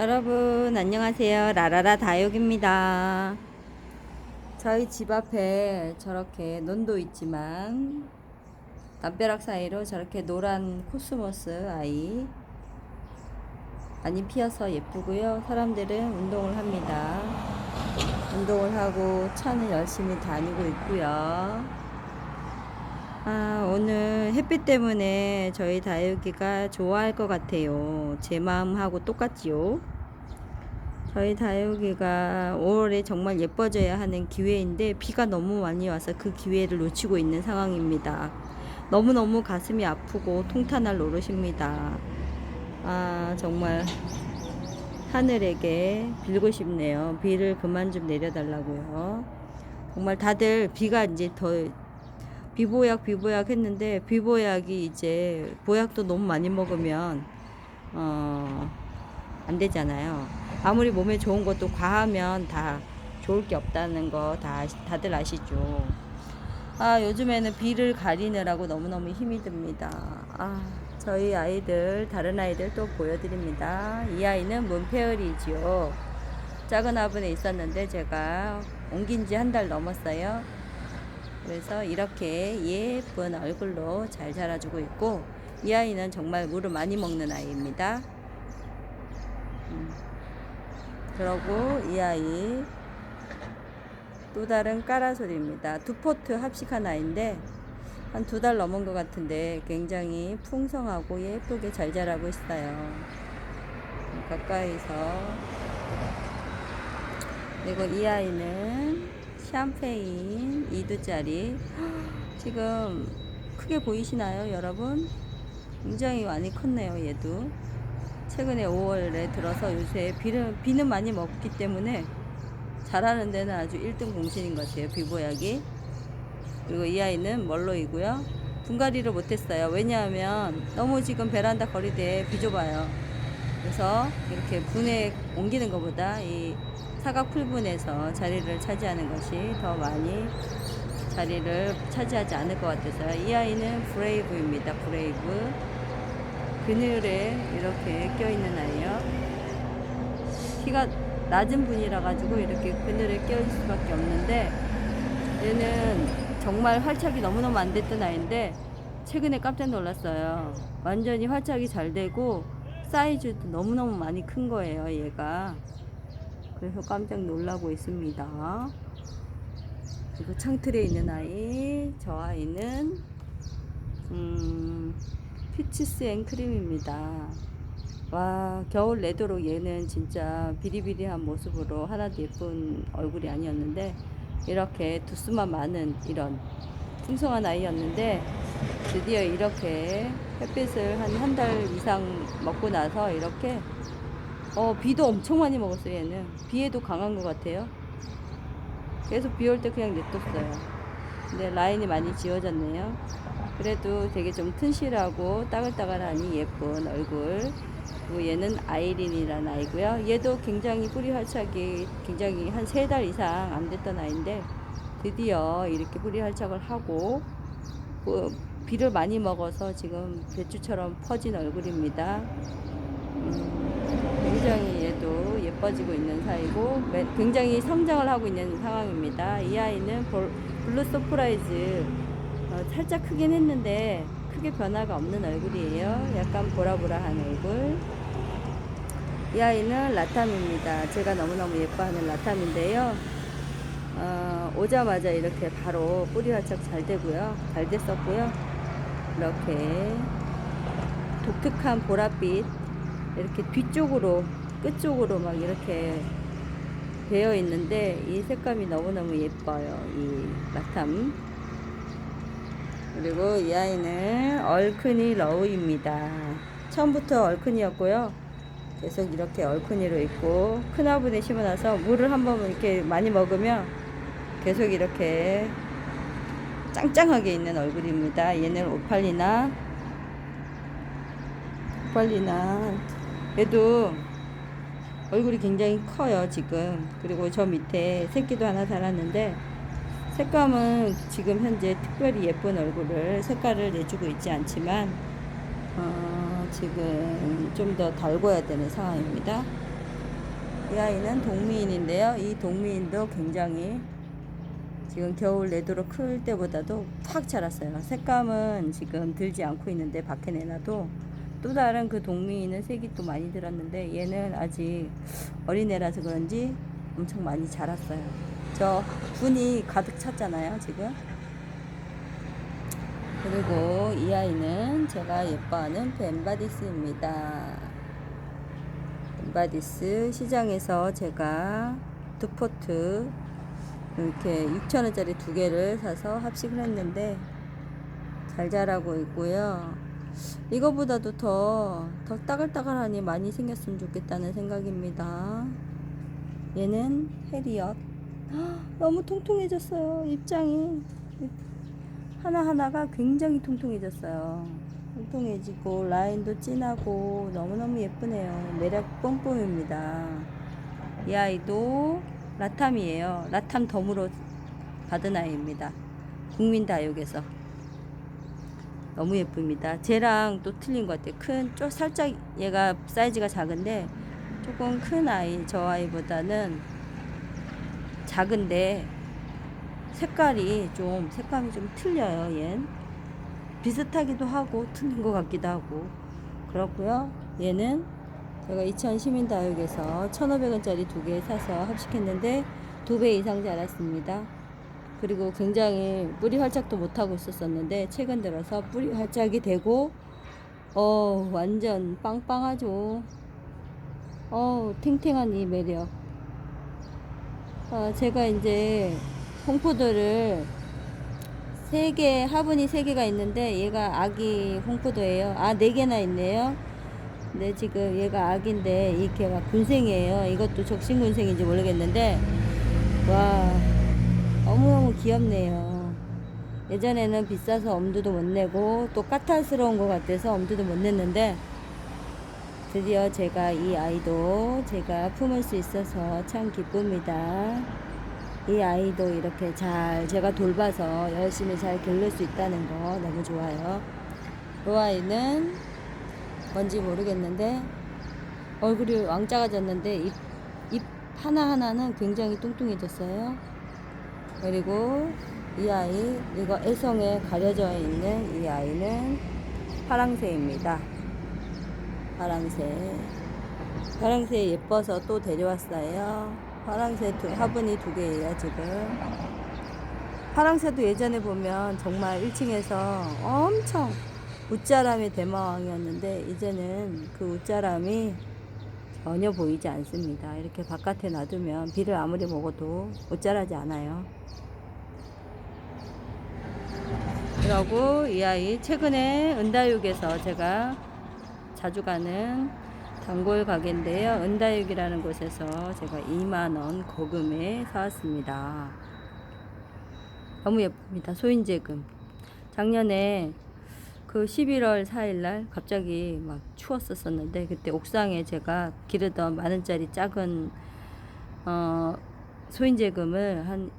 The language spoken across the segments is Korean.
여러분 안녕하세요. 라라라 다육입니다. 저희 집 앞에 저렇게 논도 있지만 담벼락 사이로 저렇게 노란 코스모스 아이 많이 피어서 예쁘고요. 사람들은 운동을 합니다. 운동을 하고 차는 열심히 다니고 있고요 아, 오늘 햇빛 때문에 저희 다육이가 좋아할 것 같아요. 제 마음하고 똑같지요. 저희 다육이가 5월에 정말 예뻐져야 하는 기회인데 비가 너무 많이 와서 그 기회를 놓치고 있는 상황입니다. 너무너무 가슴이 아프고 통탄할 노릇입니다. 아, 정말 하늘에게 빌고 싶네요. 비를 그만 좀 내려달라고요. 정말 다들 비가 이제 더 비보약 비보약 했는데 비보약이 이제 보약도 너무 많이 먹으면 어, 안 되잖아요. 아무리 몸에 좋은 것도 과하면 다 좋을 게 없다는 거 다 다들 아시죠. 아 요즘에는 비를 가리느라고 너무너무 힘이 듭니다. 아 저희 아이들 다른 아이들 또 보여드립니다. 이 아이는 문페어리지요. 작은 화분에 있었는데 제가 옮긴 지 한 달 넘었어요. 그래서 이렇게 예쁜 얼굴로 잘 자라주고 있고 이 아이는 정말 물을 많이 먹는 아이입니다. 음. 그러고 이 아이 또 다른 까라솔입니다. 두 포트 합식한 아이인데 한 두 달 넘은 것 같은데 굉장히 풍성하고 예쁘게 잘 자라고 있어요. 가까이서 그리고 이 아이는 샴페인 2두짜리. 지금 크게 보이시나요 여러분? 굉장히 많이 컸네요 얘도. 최근에 5월에 들어서 요새 비는, 비는 많이 먹기 때문에 자라는 데는 아주 1등 공신인 것 같아요 비보약이. 그리고 이 아이는 멀로이고요. 분갈이를 못했어요. 왜냐하면 너무 지금 베란다 거리대에 비좁아요 그래서 이렇게 분에 옮기는 것보다 이 사각 풀분에서 자리를 차지하는 것이 더 많이 자리를 차지하지 않을 것 같아서 이 아이는 브레이브입니다. 브레이브 그늘에 이렇게 껴있는 아이요. 키가 낮은 분이라 가지고 이렇게 그늘에 껴있을 수밖에 없는데 얘는 정말 활착이 너무너무 안 됐던 아이인데 최근에 깜짝 놀랐어요. 완전히 활착이 잘 되고 사이즈도 너무너무 많이 큰 거예요, 얘가. 그래서 깜짝 놀라고 있습니다. 그리고 창틀에 있는 아이, 저 아이는 음, 피치스 앵크림입니다. 와, 겨울 내도록 얘는 진짜 비리비리한 모습으로 하나도 예쁜 얼굴이 아니었는데 이렇게 두수만 많은 이런 풍성한 아이였는데 드디어 이렇게 햇빛을 한 한 달 이상 먹고 나서 이렇게 어, 비도 엄청 많이 먹었어요, 얘는. 비에도 강한 것 같아요. 계속 비 올 때 그냥 냅뒀어요. 근데 라인이 많이 지워졌네요. 그래도 되게 좀 튼실하고 따글따글하니 예쁜 얼굴. 그리고 얘는 아이린이라는 아이고요. 얘도 굉장히 뿌리 활착이 굉장히 한 세 달 이상 안 됐던 아이인데 드디어 이렇게 뿌리 활착을 하고 그 비를 많이 먹어서 지금 배추처럼 퍼진 얼굴입니다. 음, 굉장히 얘도 예뻐지고 있는 사이고 매- 굉장히 성장을 하고 있는 상황입니다. 이 아이는 볼- 블루 서프라이즈 어, 살짝 크긴 했는데 크게 변화가 없는 얼굴이에요. 약간 보라보라한 얼굴. 이 아이는 라탐입니다. 제가 너무너무 예뻐하는 라탐인데요. 어, 오자마자 이렇게 바로 뿌리 활착 잘 되고요. 잘 됐었고요. 이렇게 독특한 보랏빛 이렇게 뒤쪽으로 끝쪽으로 막 이렇게 되어 있는데 이 색감이 너무너무 예뻐요 이 라탐. 그리고 이 아이는 얼큰이 러우입니다. 처음부터 얼큰이였고요. 계속 이렇게 얼큰이로 있고 큰 화분에 심어놔서 물을 한 번 이렇게 많이 먹으면 계속 이렇게 짱짱하게 있는 얼굴입니다. 얘는 오팔리나 오팔리나. 얘도 얼굴이 굉장히 커요 지금. 그리고 저 밑에 새끼도 하나 달았는데 색감은 지금 현재 특별히 예쁜 얼굴을 색깔을 내주고 있지 않지만 어, 지금 좀 더 달궈야 되는 상황입니다. 이 아이는 동미인인데요. 이 동미인도 굉장히 지금 겨울 내도록 클 때보다도 확 자랐어요. 색감은 지금 들지 않고 있는데 밖에 내놔도 또 다른 그 동미인은 색이 또 많이 들었는데 얘는 아직 어린애라서 그런지 엄청 많이 자랐어요. 저 분이 가득 찼잖아요, 지금. 그리고 이 아이는 제가 예뻐하는 벤바디스입니다. 벤바디스 시장에서 제가 두 포트 이렇게 6,000원짜리 두 개를 사서 합식을 했는데 잘 자라고 있고요. 이거보다도 더, 더 따글따글하니 많이 생겼으면 좋겠다는 생각입니다. 얘는 해리엇. 헉, 너무 통통해졌어요. 입장이. 하나하나가 굉장히 통통해졌어요. 통통해지고 라인도 진하고 너무너무 예쁘네요. 매력 뿜뿜입니다. 이 아이도 라탐이에요. 라탐 덤으로 받은 아이입니다. 국민다육에서. 너무 예쁩니다. 쟤랑 또 틀린 것 같아요. 큰, 좀 살짝 얘가 사이즈가 작은데 조금 큰 아이, 저 아이보다는 작은데 색깔이 좀, 색감이 좀 틀려요, 얜. 비슷하기도 하고, 틀린 것 같기도 하고. 그렇고요 얘는 제가 이천 시민다육에서 1,500원짜리 두 개 사서 합식했는데 두 배 이상 자랐습니다. 그리고 굉장히 뿌리 활짝도 못하고 있었었는데 최근 들어서 뿌리 활짝이 되고 어 완전 빵빵하죠. 어 탱탱한 이 매력. 어, 제가 이제 홍포도를 세 개, 화분이 세 개가 있는데 얘가 아기 홍포도예요. 아, 네 개나 있네요. 근데 지금 얘가 아기인데 이렇게 막 군생이에요. 이것도 적신군생인지 모르겠는데 와 너무너무 귀엽네요. 예전에는 비싸서 엄두도 못 내고 또 까탈스러운 것 같아서 엄두도 못 냈는데 드디어 제가 이 아이도 제가 품을 수 있어서 참 기쁩니다. 이 아이도 이렇게 잘 제가 돌봐서 열심히 잘 기를 수 있다는 거 너무 좋아요. 이 아이는 뭔지 모르겠는데 얼굴이 왕작아졌는데 입, 입 하나하나는 굉장히 뚱뚱해졌어요. 그리고 이 아이 이거 애성에 가려져 있는 이 아이는 파랑새입니다. 파랑새. 파랑새 예뻐서 또 데려왔어요. 파랑새 두, 화분이 두 개예요, 지금. 파랑새도 예전에 보면 정말 1층에서 엄청 웃자람이 대마왕이었는데 이제는 그 웃자람이 전혀 보이지 않습니다. 이렇게 바깥에 놔두면 비를 아무리 먹어도 웃자라지 않아요. 그러고 이 아이 최근에 은다육에서 제가 자주 가는 단골 가게인데요. 은다육이라는 곳에서 제가 2만원 거금에 사왔습니다. 너무 예쁩니다. 소인제금. 작년에 그 11월 4일날 갑자기 막 추웠었었는데 그때 옥상에 제가 기르던 만 원짜리 작은 어 소인제금을 한,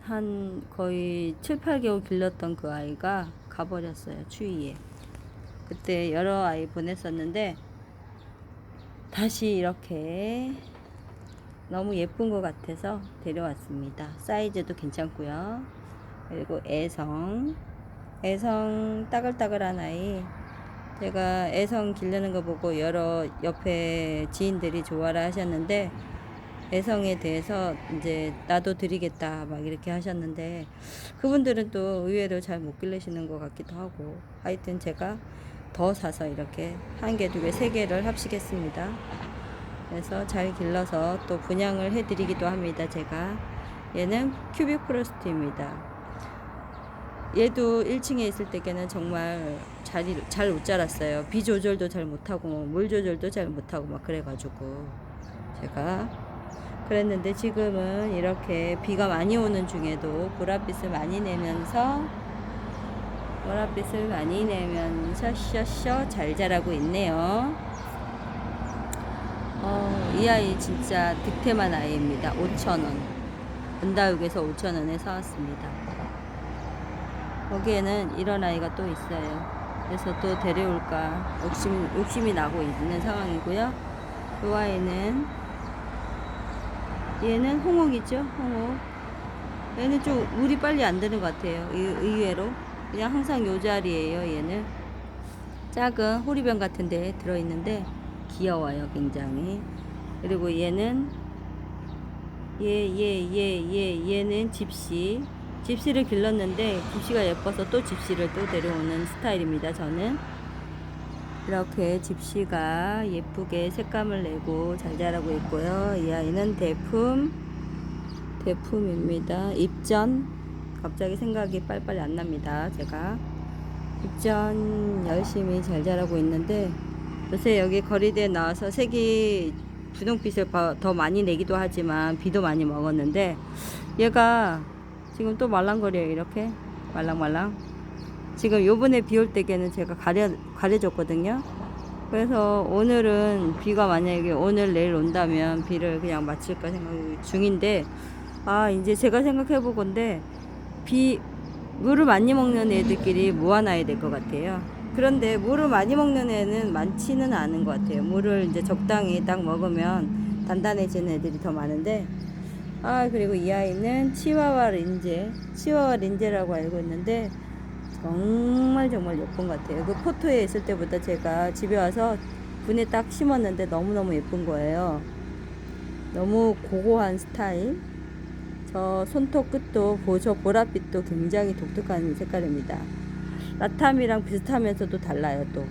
한 거의 7, 8개월 길렀던 그 아이가 가버렸어요. 추위에. 그때 여러 아이 보냈었는데 다시 이렇게 너무 예쁜 것 같아서 데려왔습니다. 사이즈도 괜찮고요. 그리고 애성 애성 따글따글한 아이 제가 애성 기르는 거 보고 여러 옆에 지인들이 좋아라 하셨는데 애성에 대해서 이제 나도 드리겠다 막 이렇게 하셨는데 그분들은 또 의외로 잘못 기르시는 것 같기도 하고 하여튼 제가 더 사서 이렇게 한 개, 두 개, 세 개를 합식했습니다. 그래서 잘 길러서 또 분양을 해드리기도 합니다. 제가 얘는 큐빅 프로스트입니다. 얘도 1층에 있을 때에는 정말 잘, 잘못 자랐어요. 비 조절도 잘 못하고, 물 조절도 잘 못하고, 막 그래가지고. 제가 그랬는데 지금은 이렇게 비가 많이 오는 중에도 보랏빛을 많이 내면서 보랏빛을 많이 내면서 셔셔 잘 자라고 있네요. 어, 이 아이 진짜 득템한 아이입니다. 5,000원. 은다육에서 5,000원에 사왔습니다. 거기에는 이런 아이가 또 있어요. 그래서 또 데려올까 욕심, 욕심이 나고 있는 상황이고요. 이 아이는 얘는 홍옥이죠, 홍옥. 얘는 좀 물이 빨리 안 드는 것 같아요. 의- 의외로. 그냥 항상 요 자리에요, 얘는. 작은 호리병 같은 데 들어있는데 귀여워요, 굉장히. 그리고 얘는 얘, 얘, 얘, 얘, 얘는 집시. 집시를 길렀는데 집시가 예뻐서 또 집시를 또 데려오는 스타일입니다, 저는. 이렇게 집시가 예쁘게 색감을 내고 잘 자라고 있고요. 이 아이는 대품, 대품입니다. 입전. 갑자기 생각이 빨리빨리 안 납니다, 제가. 입전 열심히 잘 자라고 있는데, 요새 여기 거리대에 나와서 색이 분홍빛을 더- 더 많이 내기도 하지만 비도 많이 먹었는데, 얘가 지금 또 말랑거려요, 이렇게. 말랑말랑. 지금 요번에 비 올 때에는 제가 가려, 가려줬거든요. 그래서 오늘은 비가 만약에 오늘 내일 온다면 비를 그냥 맞출까 생각 중인데, 아, 이제 제가 생각해 보건데, 비, 물을 많이 먹는 애들끼리 모아놔야 될 것 같아요. 그런데 물을 많이 먹는 애는 많지는 않은 것 같아요. 물을 이제 적당히 딱 먹으면 단단해지는 애들이 더 많은데, 아, 그리고 이 아이는 치와와 린제, 치와와 린제라고 알고 있는데, 정말 정말 예쁜 것 같아요. 그 포토에 있을 때보다 제가 집에 와서 분에 딱 심었는데 너무너무 예쁜 거예요. 너무 고고한 스타일. 저 손톱 끝도 보조 보랏빛도 굉장히 독특한 색깔입니다. 라탐이랑 비슷하면서도 달라요 또.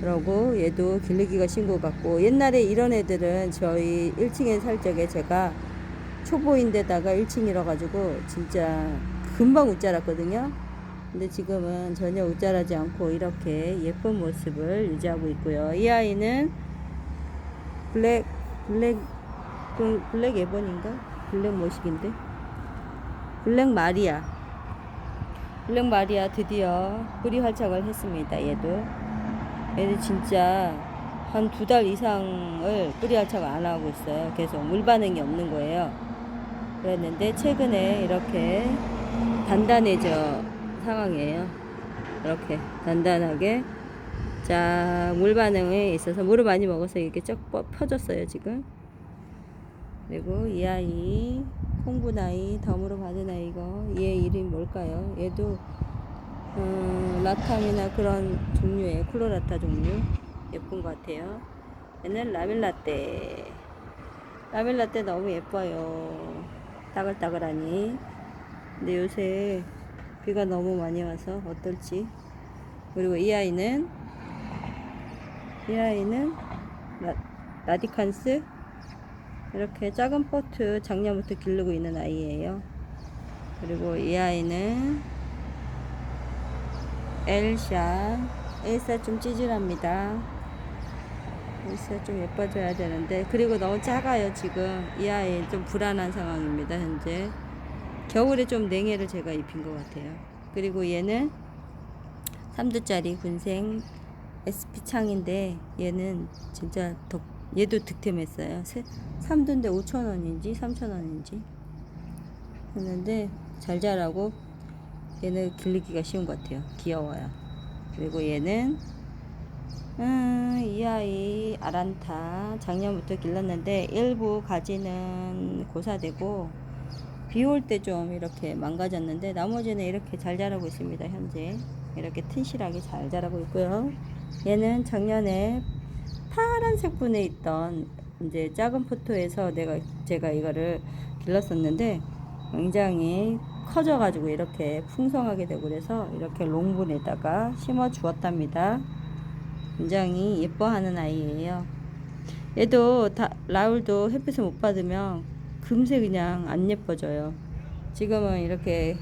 그러고 얘도 길르기가 신고 같고 옛날에 이런 애들은 저희 1층에 살 적에 제가 초보인데다가 1층이라 가지고 진짜 금방 웃자랐거든요. 근데 지금은 전혀 웃자라지 않고 이렇게 예쁜 모습을 유지하고 있고요. 이 아이는 블랙 블랙 블- 블랙 에본인가? 블랙 모식인데 블랙 마리아 블랙 마리아 드디어 뿌리 활착을 했습니다. 얘도 얘도 진짜 한 두 달 이상을 뿌리 활착을 안 하고 있어요. 계속 물 반응이 없는 거예요. 그랬는데 최근에 이렇게 단단해져 상황이에요. 이렇게 단단하게 자 물 반응에 있어서 물을 많이 먹어서 이렇게 쩍 뻗- 펴졌어요 지금. 그리고 이 아이 홍분 아이 덤으로 받은 아이고 얘 이름이 뭘까요? 얘도 음, 라탐이나 그런 종류의 콜로라타 종류 예쁜 것 같아요. 얘는 라밀라떼 라밀라떼 너무 예뻐요. 따글따글하니. 근데 요새 비가 너무 많이 와서 어떨지. 그리고 이 아이는 이 아이는 라, 라디칸스 이렇게 작은 포트 작년부터 기르고 있는 아이예요. 그리고 이 아이는 엘샤 엘사 좀 찌질합니다. 엘사 좀 예뻐져야 되는데 그리고 너무 작아요 지금 이 아이 좀 불안한 상황입니다 현재 겨울에 좀 냉해를 제가 입힌 것 같아요. 그리고 얘는 3두짜리 군생 SP 창인데 얘는 진짜 덕, 얘도 득템했어요. 3두인데 5천원인지 3천원인지 했는데 잘 자라고 얘는 길르기가 쉬운 것 같아요. 귀여워요. 그리고 얘는 음, 이 아이 아란타 작년부터 길렀는데 일부 가지는 고사되고 비 올 때 좀 이렇게 망가졌는데 나머지는 이렇게 잘 자라고 있습니다 현재 이렇게 튼실하게 잘 자라고 있고요 얘는 작년에 파란색 분에 있던 이제 작은 포토에서 내가 제가 이거를 길렀었는데 굉장히 커져 가지고 이렇게 풍성하게 되고 그래서 이렇게 롱분에다가 심어 주었답니다 굉장히 예뻐하는 아이예요 얘도 다, 라울도 햇빛을 못 받으면 금세 그냥 안 예뻐져요. 지금은 이렇게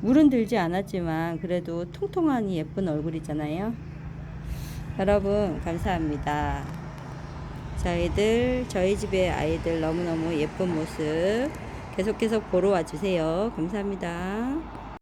물은 들지 않았지만 그래도 통통하니 예쁜 얼굴이잖아요. 여러분 감사합니다. 저희들 저희 집의 아이들 너무너무 예쁜 모습 계속 계속 보러 와주세요. 감사합니다.